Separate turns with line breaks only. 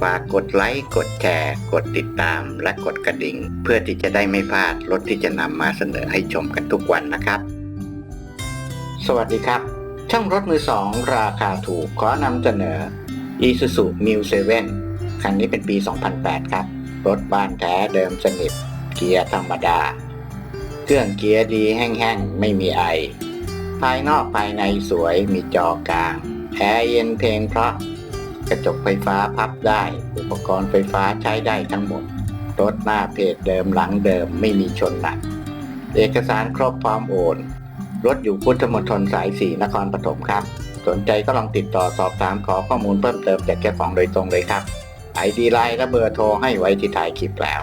ฝากกดไลค์ กดแชร์ กดติดตาม และกดกระดิ่ง เพื่อที่จะได้ไม่พลาดรถที่จะนำมาเสนอให้ชมกันทุกวันนะครับ สวัสดีครับ ช่องรถมือสองราคาถูกขอนำเสนอ Isuzu New 7คันนี้เป็นปี 2008 ครับ รถบ้านแท้เดิมสนิท เกียร์ธรรมดา เครื่องเกียร์ดีแห้งๆ ไม่มีไอ ภายนอกภายในสวยมีจอกลางแอร์เย็นเพลงเพราะ กระจกไฟฟ้าพับได้ อุปกรณ์ไฟฟ้าใช้ได้ทั้งหมด รถหน้าเพจเดิมหลังเดิมไม่มีชนหนัก เอกสารครบพร้อมโอน รถอยู่พุทธมณฑลสายสี่นครปฐมครับ สนใจก็ลองติดต่อสอบถามขอข้อมูลเพิ่มเติมจากเจ้าของโดยตรงเลยครับไอดีไลน์และเบอร์โทรให้ไว้ที่ถ่ายคลิปแล้ว